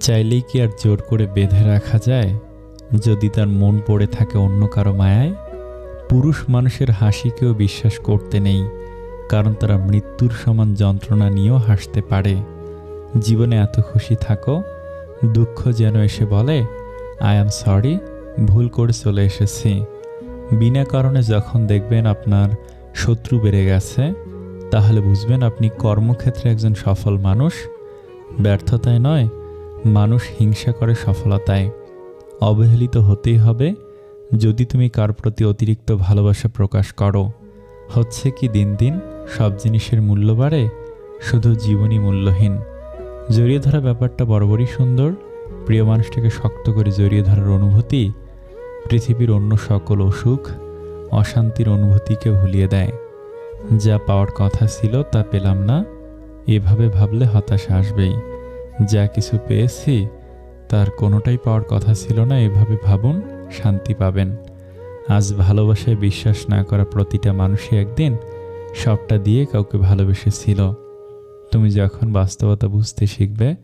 চাইলেই কি আর জোর করে বেঁধে রাখা যায়? যদি তার মন পড়ে থাকে অন্য কারও মায়ায়? পুরুষ মানুষের হাসিকেও বিশ্বাস করতে নেই, কারণ তারা মৃত্যুর সমান যন্ত্রণা নিয়েও হাসতে পারে। জীবনে এত খুশি থাকো, দুঃখ যেন এসে বলে, আই অ্যাম সরি, ভুল করে চলে এসেছি। বিনা কারণে যখন দেখবেন আপনার শত্রু বেড়ে গেছে, তাহলে বুঝবেন আপনি কর্মক্ষেত্রে একজন সফল মানুষ। ব্যর্থতায় নয় মানুষ হিংসা করে সফলতায় অবহেলিত হতেই হবে। যদি তুমি কার প্রতি অতিরিক্ত ভালোবাসা প্রকাশ করো, হচ্ছে কি দিন দিন সব জিনিসের মূল্য বাড়ে? শুধু জীবনই মূল্যহীন। জড়িয়ে ধরা ব্যাপারটা বরাবরই সুন্দর। প্রিয় মানুষটাকে শক্ত করে জড়িয়ে ধরার অনুভূতি পৃথিবীর অন্য সকল অসুখ, অশান্তির অনুভূতিকে ভুলিয়ে দেয়। যা পাওয়ার কথা ছিল তা পেলাম না। এভাবে ভাবলে হতাশা আসবেই। যা কিছু পেয়েছি, তার কোনোটাই পাওয়ার কথা ছিল না, এভাবে ভাবুন, শান্তি পাবেন। আজ ভালোবাসায় বিশ্বাস না করা প্রতিটা মানুষই একদিন সবটা দিয়ে কাউকে ভালোবেসেছিল। তুমি যখন বাস্তবতা বুঝতে শিখবে,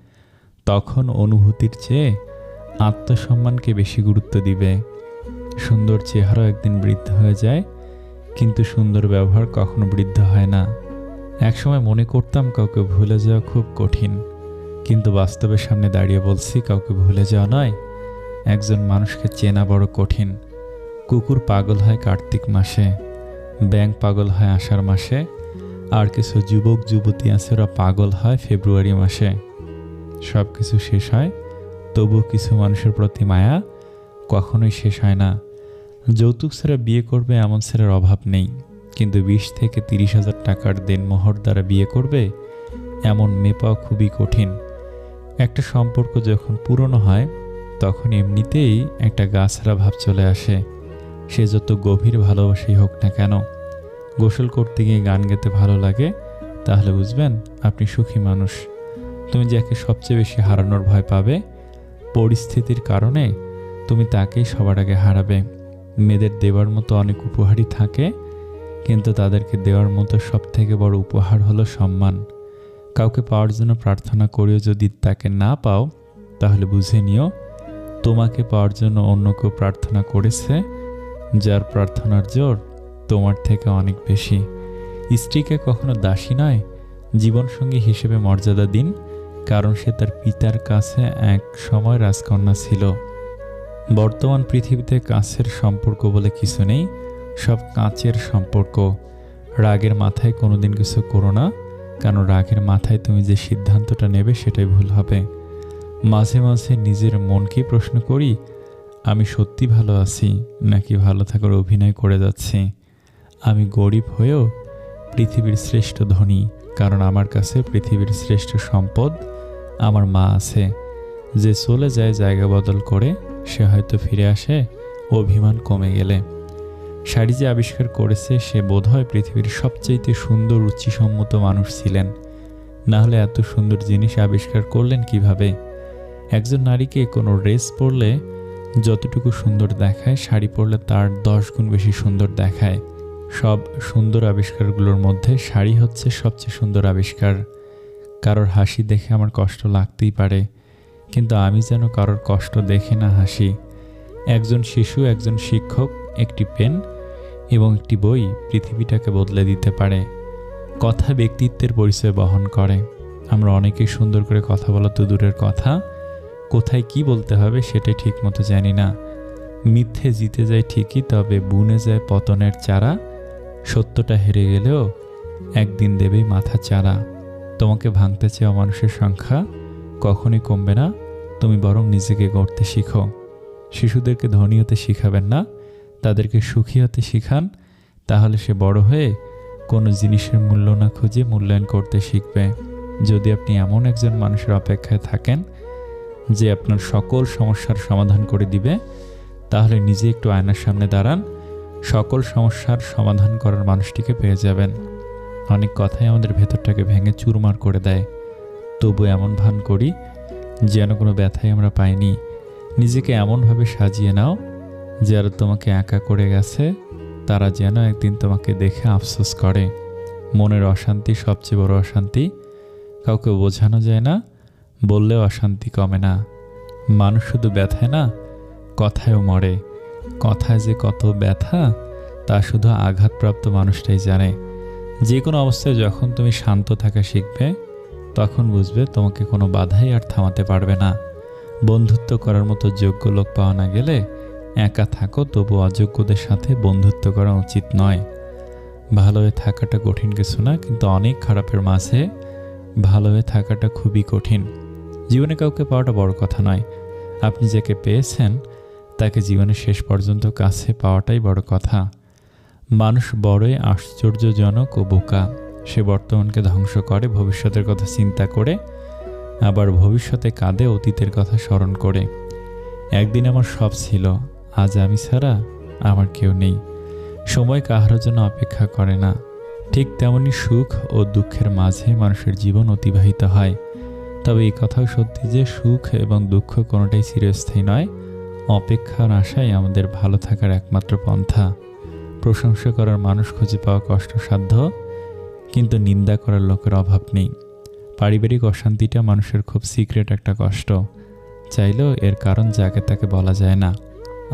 তখন অনুভূতির চেয়ে আত্মসম্মানকে বেশি গুরুত্ব দিবে। সুন্দর চেহারাও একদিন বৃদ্ধ হয়ে যায়, কিন্তু সুন্দর ব্যবহার কখনো বৃদ্ধ হয় না। একসময় মনে করতাম কাউকে ভুলে যাওয়া খুব কঠিন। কিন্তু বাস্তবের সামনে দাঁড়িয়ে বলছি, কাউকে ভুলে যাওয়া নয়। একজন মানুষকে চেনা বড় কঠিন। কুকুর পাগল হয় কার্তিক মাসে ব্যাং পাগল হয় আষাঢ় মাসে, আর কিছু যুবক, যুবতী আছে, ওরা পাগল হয় ফেব্রুয়ারি মাসে। সব কিছু শেষ হয় তবু কিছু মানুষের প্রতি মায়া কখনোই শেষ হয় না। যৌতুক ছাড়া বিয়ে করবে এমন ছেলের অভাব নেই, কিন্তু বিশ থেকে তিরিশ হাজার টাকার দেনমোহর দ্বারা বিয়ে করবে এমন পাওয়া খুবই কঠিন। একটা সম্পর্ক যখন পুরনো হয়, তখন এমনিতেই একটা গাছরা ভাব চলে আসে। সে যত গভীর ভালোবাসাই হোক না কেন, গোসল করতে গিয়ে গান গেতে ভালো লাগে, তাহলে বুঝবেন আপনি সুখী মানুষ। তুমি যাকে সবচেয়ে বেশি হারানোর ভয় পাবে, পরিস্থিতির কারণে তুমি তাকেই সবার আগে হারাবে। মেয়েদের দেওয়ার মতো অনেক উপহারই থাকে, কিন্তু তাদেরকে দেওয়ার মতো সব থেকে বড় উপহার হলো সম্মান। কাউকে পাওয়ার জন্য প্রার্থনা করেও যদি তাকে না পাও, তাহলে বুঝে নিও, তোমাকে পাওয়ার জন্য অন্য কেউ প্রার্থনা করেছে, যার প্রার্থনার জোর তোমার থেকে অনেক বেশি। স্ত্রীকে কখনো দাসী নয়, জীবনসঙ্গী হিসেবে মর্যাদা দিন, কারণ সে তার পিতার কাছে এক সময় রাজকন্যা ছিল। বর্তমান পৃথিবীতে কাছের সম্পর্ক বলে কিছু নেই, সব কাঁচের সম্পর্ক। রাগের মাথায় কোনোদিন কিছু করো না কারণ রাগের মাথায় তুমি যে সিদ্ধান্তটা নেবে সেটাই ভুল হবে। মাঝে মাঝে নিজের মনকে প্রশ্ন করি, আমি সত্যি ভালো আছি নাকি ভালো থাকার অভিনয় করে যাচ্ছি? আমি গরিব হয়েও পৃথিবীর শ্রেষ্ঠ ধনী, কারণ আমার কাছে পৃথিবীর শ্রেষ্ঠ সম্পদ আমার মা আছে। যে চলে যায় জায়গা বদল করে, সে হয়তো ফিরে আসে, অভিমান কমে গেলে। শাড়ি যে আবিষ্কার করেছে, সে বোধহয় পৃথিবীর সবচাইতে সুন্দর, রুচিসম্মত মানুষ ছিলেন। না হলে এত সুন্দর জিনিস আবিষ্কার করলেন কীভাবে? একজন নারীকে কোনো ড্রেস পরলে যতটুকু সুন্দর দেখায়, শাড়ি পরলে তার দশ গুণ বেশি সুন্দর দেখায়। সব সুন্দর আবিষ্কারগুলোর মধ্যে শাড়ি হচ্ছে সবচেয়ে সুন্দর আবিষ্কার। কারোর হাসি দেখে আমার কষ্ট লাগতেই পারে, কিন্তু আমি যেন কারোর কষ্ট দেখে না হাসি। একজন শিশু, একজন শিক্ষক, একটি পেন এবং একটি বই পৃথিবীটাকে বদলে দিতে পারে। কথা ব্যক্তিত্বের পরিচয় বহন করে। আমরা অনেকেই সুন্দর করে কথা বলা তো দূরের কথা, কোথায় কি বলতে হবে সেটা ঠিক মতো জানি না। মিথ্যে জিতে যায় ঠিকই, তবে বুনে যায় পতনের চারা। সত্যটা হেরে গেলেও একদিন দেবেই মাথা চারা। তোমাকে ভাঙতে চাওয়া মানুষের সংখ্যা, কখনই কমবে না। তুমি বরং নিজেকে গড়তে শিখো। শিশুদেরকে ধনী হতে শিখাবেন না। তাদেরকে সুখী হতে শিখান, তাহলে সে বড় হয়ে কোনো জিনিসের মূল্য না খুঁজে মূল্যায়ন করতে শিখবে। যদি আপনি এমন একজন মানুষের অপেক্ষায় থাকেন যে আপনার সকল সমস্যার সমাধান করে দিবে, তাহলে নিজে একটু আয়নার সামনে দাঁড়ান, সকল সমস্যার সমাধান করার মানুষটিকে পেয়ে যাবেন। অনেক কথাই আমাদের ভেতরটাকে ভেঙে চুরমার করে দেয়। তবু এমন ভান করি, যেন কোনো ব্যথাই আমরা পাইনি। নিজেকে এমনভাবে সাজিয়ে নাও যারা তোমাকে একা করে গেছে, তারা যেন একদিন তোমাকে দেখে আফসোস করে। মনের অশান্তি সবচেয়ে বড় অশান্তি। কাউকে বোঝানো যায় না, বললেও অশান্তি কমে না। মানুষ শুধু ব্যথায় না, কথায়ও মরে। কথায় যে কত ব্যথা, তা শুধু আঘাতপ্রাপ্ত মানুষটাই জানে। যে কোনো অবস্থায় যখন তুমি শান্ত থাকা শিখবে, তখন বুঝবে তোমাকে কোনো বাধাই আর থামাতে পারবে না। বন্ধুত্ব করার মতো যোগ্য লোক পাওয়া না গেলে একা থাকো, তবু অযোগ্যদের সাথে বন্ধুত্ব করা উচিত নয়। ভালো হয়ে থাকাটা কঠিন কিছু না, কিন্তু অনেক খারাপের মাঝে ভালো হয়ে থাকাটা খুবই কঠিন। জীবনে কাউকে পাওয়াটা বড় কথা নয়। আপনি যাকে পেয়েছেন, তাকে জীবনের শেষ পর্যন্ত কাছে পাওয়াটাই বড় কথা। মানুষ বড়ই আশ্চর্যজনক ও বোকা। সে বর্তমানকে ধ্বংস করে, ভবিষ্যতের কথা চিন্তা করে, আবার ভবিষ্যতে কাঁদে, অতীতের কথা স্মরণ করে। একদিন আমার সব ছিল। আজ আমি ছাড়া আমার কেউ নেই। সময় কাহার জন্য অপেক্ষা করে না। ঠিক তেমনি সুখ ও দুঃখের মাঝে মানুষের জীবন অতিবাহিত হয়। তবে এই কথাও সত্যি যে সুখ এবং দুঃখ কোনোটাই চিরস্থায়ী নয়, অপেক্ষার আশাই আমাদের ভালো থাকার একমাত্র পন্থা। প্রশংসা করার মানুষ খুঁজে পাওয়া কষ্টসাধ্য, কিন্তু নিন্দা করার লোকের অভাব নেই। পারিবারিক অশান্তিটা মানুষের খুব সিক্রেট একটা কষ্ট। চাইলেও এর কারণ যাকে তাকে বলা যায় না।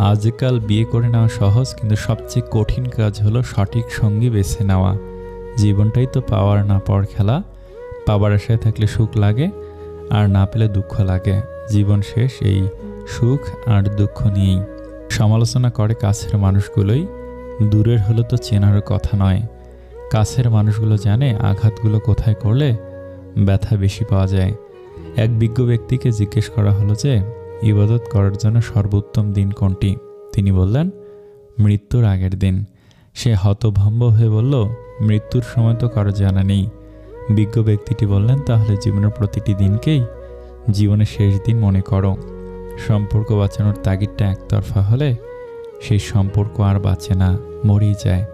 আজকাল বিয়ে করে নেওয়া সহজ, কিন্তু সবচেয়ে কঠিন কাজ হলো সঠিক সঙ্গী বেছে নেওয়া। জীবনটাই তো পাওয়ার না পাওয়ার খেলা। পাওয়ার আশায় থাকলে সুখ লাগে, আর না পেলে দুঃখ লাগে। জীবন শেষ এই সুখ আর দুঃখ নিয়েই। সমালোচনা করে কাছের মানুষগুলোই। দূরের হলে তো চেনার কথা নয়। কাছের মানুষগুলো জানে আঘাতগুলো কোথায় করলে ব্যথা বেশি পাওয়া যায়। এক বিজ্ঞ ব্যক্তিকে জিজ্ঞেস করা হলো যে ইবাদত করার জন্য সর্বোত্তম দিন কোনটি? তিনি বললেন, মৃত্যুর আগের দিন। সে হতভম্ব হয়ে বলল, মৃত্যুর সময় তো কারও জানা নেই। বিজ্ঞ ব্যক্তিটি বললেন, তাহলে জীবনের প্রতিটি দিনকেই জীবনের শেষ দিন মনে করো। সম্পর্ক বাঁচানোর তাগিদটা একতরফা হলে সেই সম্পর্ক আর বাঁচে না, মরেই যায়।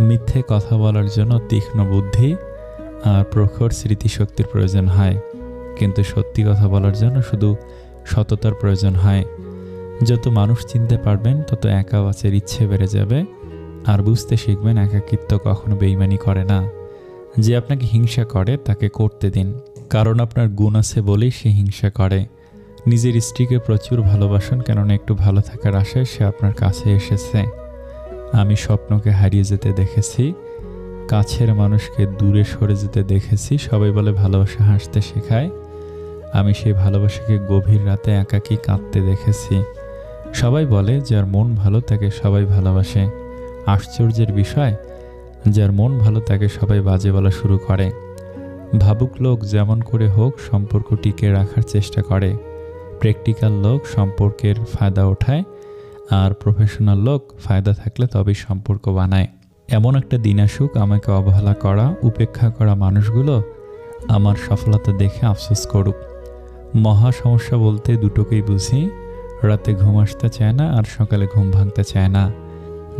মিথ্যে কথা বলার জন্য তীক্ষ্ণ বুদ্ধি আর প্রখর স্মৃতিশক্তির প্রয়োজন হয়। কিন্তু সত্যি কথা বলার জন্য শুধু সততার প্রয়োজন হয়। যত মানুষ চিনতে পারবেন, তত একা বাঁচের ইচ্ছে বেড়ে যাবে। আর বুঝতে শিখবেন, একাকিত্ব কখনো বেইমানি করে না। যে আপনাকে হিংসা করে, তাকে করতে দিন। কারণ আপনার গুণ আছে বলেই সে হিংসা করে। নিজের স্ত্রীকে প্রচুর ভালোবাসুন, কেননা একটু ভালো থাকার আশায় সে আপনার কাছে এসেছে। আমি স্বপ্নকে হারিয়ে যেতে দেখেছি, কাছের মানুষকে দূরে সরে যেতে দেখেছি, সবাই বলে ভালোবাসা হাসতে শেখায়। আমি সেই ভালোবাসাকে গভীর রাতে একাকী কাঁদতে দেখেছি। সবাই বলে, যার মন ভালো, তাকে সবাই ভালোবাসে। আশ্চর্যের বিষয়, যার মন ভালো, তাকে সবাই বাজে বলা শুরু করে। ভাবুক লোক যেমন করে হোক, সম্পর্ক টিকে রাখার চেষ্টা করে। প্র্যাকটিক্যাল লোক সম্পর্কের ফায়দা ওঠায়, আর প্রফেশনাল লোক ফায়দা থাকলে তবেই সম্পর্ক বানায়। এমন একটা দিন আসুক, আমাকে অবহেলা করা, উপেক্ষা করা মানুষগুলো আমার সফলতা দেখে আফসোস করুক। মহা সমস্যা বলতে দুটোকেই বুঝি। রাতে ঘুম আসতে চায় না আর সকালে ঘুম ভাঙতে চায় না।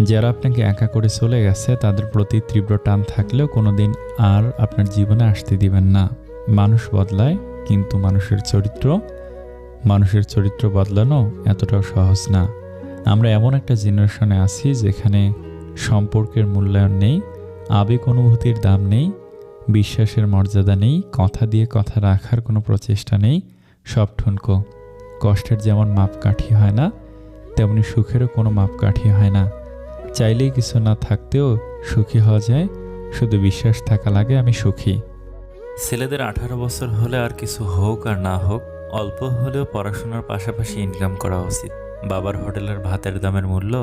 যারা আপনাকে একা করে চলে গেছে, তাদের প্রতি তীব্র টান থাকলেও কোনো দিন আর আপনার জীবনে আসতে দিবেন না। মানুষ বদলায়, কিন্তু মানুষের চরিত্র মানুষের চরিত্র বদলানো এতটাও সহজ না। আমরা এমন একটা জেনারেশনে আছি যেখানে সম্পর্কের মূল্যায়ন নেই, আবেগ অনুভূতির দাম নেই, বিশ্বাসের মর্যাদা নেই, কথা দিয়ে কথা রাখার কোনো প্রচেষ্টা নেই সব ঠুনকো। কষ্টের যেমন মাপকাঠি হয় না, তেমনি সুখেরও কোনো মাপকাঠি হয় না। চাইলেই কিছু না থাকতেও সুখী হওয়া যায়, শুধু বিশ্বাস থাকা লাগে আমি সুখী। ছেলেদের আঠারো বছর হলে আর কিছু হোক আর না হোক, অল্প হলেও পড়াশোনার পাশাপাশি ইনকাম করা উচিত। বাবার হোটেলের ভাতের দামের মূল্য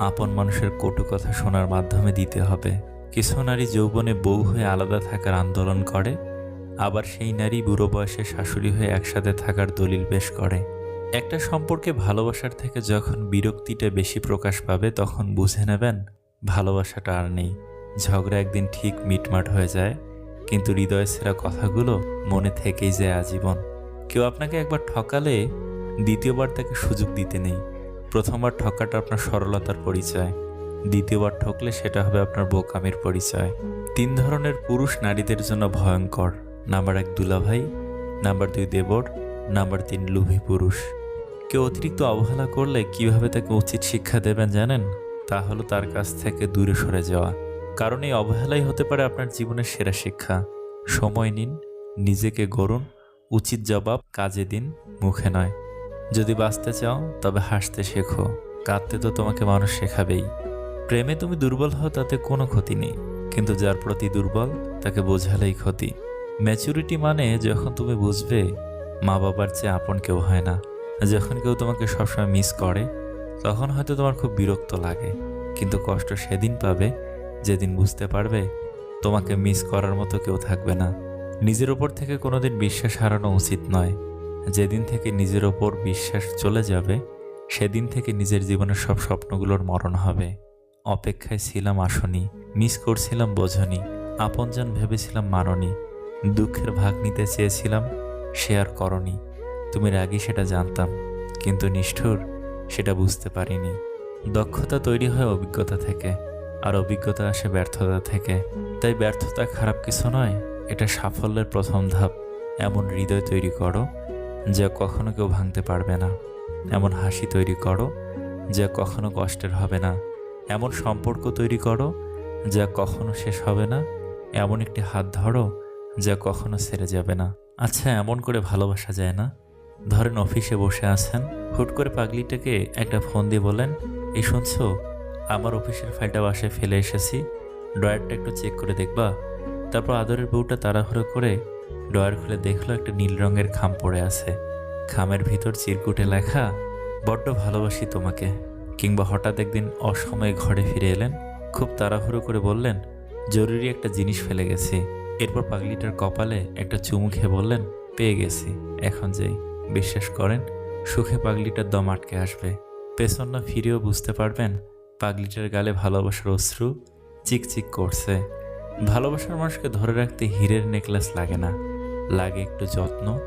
আপন মানুষের কটু কথা শোনার মাধ্যমে দিতে হবে। কিছু নারী যৌবনে বউ হয়ে আলাদা থাকার আন্দোলন করে আবার সেই নারী বুড়ো বয়সে শাশুড়ি হয়ে একসাথে থাকার দলিল পেশ করে। একটা সম্পর্কে ভালোবাসার থেকে যখন বিরক্তিটা বেশি প্রকাশ পাবে, তখন বুঝে নেবেন ভালোবাসাটা আর নেই। ঝগড়া একদিন ঠিক মিটমাট হয়ে যায়, কিন্তু হৃদয় সেরা কথাগুলো মনে থেকেই যায় আজীবন। কেউ আপনাকে একবার ঠকালে দ্বিতীয়বার তাকে সুযোগ দিতে নেই। প্রথমবার ঠকাটা আপনার সরলতার পরিচয়। দ্বিতীয়বার ঠকলে সেটা হবে আপনার বোকামির পরিচয়। তিন ধরনের পুরুষ নারীদের জন্য ভয়ঙ্কর। নাম্বার এক দুলাভাই, নাম্বার দুই দেবর, নাম্বার তিন লুভি পুরুষ। কেউ অতিরিক্ত অবহেলা করলে কীভাবে তাকে উচিত শিক্ষা দেবেন জানেন? তা হলো তার কাছ থেকে দূরে সরে যাওয়া। কারণ এই অবহেলাই হতে পারে আপনার জীবনের সেরা শিক্ষা। সময় নিন, নিজেকে গড়ুন, উচিত জবাব কাজে দিন, মুখে নয়। যদি বাঁচতে চাও, তবে হাসতে শেখো। কাঁদতে তো তোমাকে মানুষ শেখাবেই। প্রেমে তুমি দুর্বল হও, তাতে কোনো ক্ষতি নেই। কিন্তু যার প্রতি দুর্বল, তাকে বোঝালেই ক্ষতি। ম্যাচুরিটি মানে যখন তুমি বুঝবে মা বাবার চেয়ে আপন কেউ হয় না। যখন কেউ তোমাকে সবসময় মিস করে, তখন হয়তো তোমার খুব বিরক্ত লাগে। কিন্তু কষ্ট সেদিন পাবে, যেদিন বুঝতে পারবে তোমাকে মিস করার মতো কেউ থাকবে না। নিজের ওপর থেকে কোনোদিন বিশ্বাস হারানো উচিত নয়। যেদিন থেকে নিজের ওপর বিশ্বাস চলে যাবে, সেদিন থেকে নিজের জীবনের সব স্বপ্নগুলোর মরণ হবে। অপেক্ষায় ছিলাম আসনি মিস করছিলাম বোঝনি, আপনজন ভেবেছিলাম মাননি। দুঃখের ভাগ নিতে চেয়েছিলাম, সে আর করনি। তুমি রাগি সেটা জানতাম, কিন্তু নিষ্ঠুর সেটা বুঝতে পারিনি। দক্ষতা তৈরি হয় অভিজ্ঞতা থেকে, আর অভিজ্ঞতা আসে ব্যর্থতা থেকে। তাই ব্যর্থতা খারাপ কিছু নয়, এটা সাফল্যের প্রথম ধাপ। এমন হৃদয় তৈরি করো, যা কখনো কেউ ভাঙতে পারবে না। এমন হাসি তৈরি করো, যা কখনো কষ্টের হবে না। এমন সম্পর্ক তৈরি করো, যা কখনো শেষ হবে না। এমন একটি হাত ধরো যা কখনো ছেড়ে যাবে না। আচ্ছা এমন করে ভালোবাসা যায় না। ধরেন অফিসে বসে আছেন, হুট করে পাগলিটাকে একটা ফোন দিয়ে বলেন, এই শুনছো? আমার অফিসের ফাইলটা বাসায় ফেলে এসেছি। ড্রয়ারটা একটু চেক করে দেখবা। তারপর আদরের বউটা তাড়াহুড়ো করে ড্রয়ার খুলে দেখল একটা নীল রঙের খাম পড়ে আছে। খামের ভিতর চিরকুটে লেখা, বড্ড ভালোবাসি তোমাকে। কিংবা হঠাৎ একদিন অসময়ে ঘরে ফিরে এলেন, খুব তাড়াহুড়ো করে বললেন, জরুরি একটা জিনিস ফেলে গেছি। এরপর পাগলিটার কপালে একটা চুমু খেয়ে বললেন, পেয়ে গেছি। এখন যেই। বিশ্বাস করেন, সুখে পাগলিটার দম আটকে আসবে। পেছন না ফিরেও বুঝতে পারবেন, পাগলিটার গালে ভালোবাসার অশ্রু চিকচিক করছে। ভালোবাসার মানুষকে ধরে রাখতে হীরের নেকলেস লাগে না। লাগে একটু যত্ন,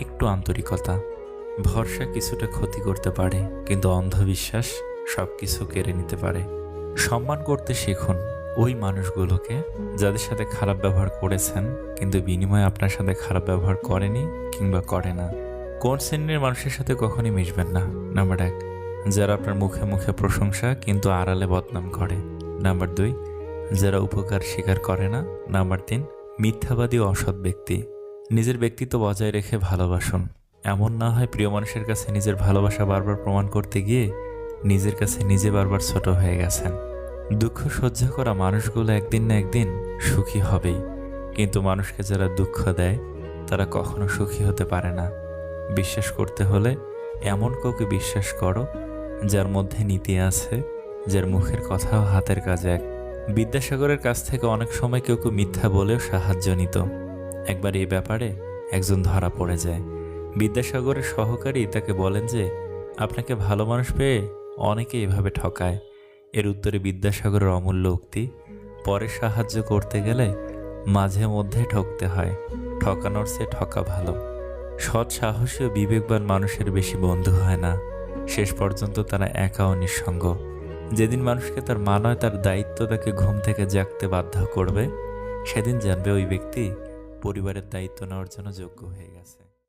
একটু আন্তরিকতা। ভরসা কিছুটা ক্ষতি করতে পারে, কিন্তু অন্ধবিশ্বাস সব কিছু কেড়ে নিতে পারে। সম্মান করতে শিখুন। ওই মানুষগুলোকে যাদের সাথে খারাপ ব্যবহার করেছেন, কিন্তু বিনিময়ে আপনার সাথে খারাপ ব্যবহার করেনি কিংবা করে না। কোন শ্রেণির মানুষের সাথে কখনই মিশবেন না, নাম্বার এক। যারা আপনার মুখে মুখে প্রশংসা, কিন্তু আড়ালে বদনাম করে। নাম্বার দুই, যারা উপকার স্বীকার করে না। নাম্বার তিন, মিথ্যাবাদী অসৎ ব্যক্তি। নিজের ব্যক্তিত্ব বজায় রেখে ভালোবাসুন। এমন না হয় প্রিয় মানুষের কাছে নিজের ভালোবাসা বারবার প্রমাণ করতে গিয়ে নিজের কাছে নিজে বারবার ছোট হয়ে গেছেন। দুঃখ সহ্য করা মানুষগুলো একদিন না একদিন সুখী হবেই। কিন্তু মানুষকে যারা দুঃখ দেয়, তারা কখনো সুখী হতে পারে না। বিশ্বাস করতে হলে এমন কাউকে বিশ্বাস করো, যার মধ্যে নীতি আছে, যার মুখের কথাও হাতের কাজ। এক বিদ্যাসাগরের কাছ থেকে অনেক সময় কেউ কেউ মিথ্যা বলেও সাহায্য নিত। একবার এই ব্যাপারে একজন ধরা পড়ে যায়। বিদ্যাসাগরের সহকারী তাকে বলেন যে, আপনাকে ভালো মানুষ পেয়ে অনেকে এভাবে ঠকায়। এর উত্তরে বিদ্যাসাগরের অমূল্য উক্তি, পরে সাহায্য করতে গেলে মাঝে মধ্যে ঠকতে হয়, ঠকানোর সে ঠকা ভালো। সৎ সাহসী ও বিবেকবান মানুষের বেশি বন্ধু হয় না। শেষ পর্যন্ত তারা একা ও নিঃসঙ্গ। যেদিন মানুষকে তার মানয় তার দায়িত্ব তাকে ঘুম থেকে জাগতে বাধ্য করবে, সেদিন জানবে ওই ব্যক্তি পরিবারের দায়িত্ব নেওয়ার জন্য যোগ্য হয়ে গেছে।